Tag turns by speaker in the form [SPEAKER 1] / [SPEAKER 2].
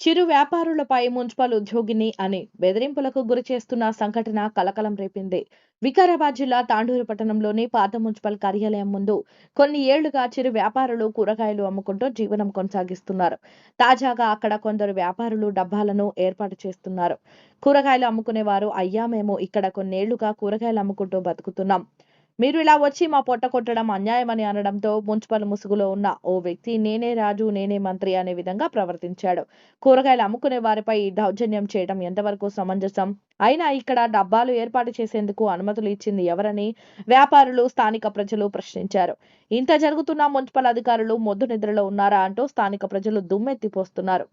[SPEAKER 1] చిరు వ్యాపారులపై municipal ఉద్యోగిని అని బెదిరింపులకు గురి చేస్తున్న సంఘటన కలకలం రేపింది. వికారాబాద్ జిల్లా తాండూరు పట్టణంలోని పాత మున్సిపల్ కార్యాలయం ముందు కొన్ని ఏళ్ళుగా చిరు వ్యాపారులు కూరగాయలు అమ్ముకుంటూ జీవనం కొనసాగిస్తున్నారు. తాజాగా అక్కడ కొందరు వ్యాపారులు డబ్బాలను ఏర్పాటు చేస్తున్నారు. కూరగాయలు అమ్ముకునేవారు అయ్యా మేము ఇక్కడ కొన్నేళ్ళుగా కూరగాయలు అమ్ముకుంటూ బతుకుతున్నాం. మీరు ఇలా వచ్చి మా పొట్ట కొట్టడం అన్యాయమని అనడంతో మున్సిపల్ ముసుగులో ఉన్న ఓ వ్యక్తి నేనే రాజు నేనే మంత్రి అనే విధంగా ప్రవర్తించాడు. కూరగాయలు అమ్ముకునే వారిపై దౌర్జన్యం చేయడం ఎంతవరకు సమంజసం? అయినా ఇక్కడ డబ్బాలు ఏర్పాటు చేసేందుకు అనుమతులు ఇచ్చింది ఎవరని వ్యాపారులు స్థానిక ప్రజలు ప్రశ్నించారు. ఇంత జరుగుతున్న మున్సిపల్ అధికారులు మొద్దు నిద్రలో ఉన్నారా అంటూ స్థానిక ప్రజలు దుమ్మెత్తిపోస్తున్నారు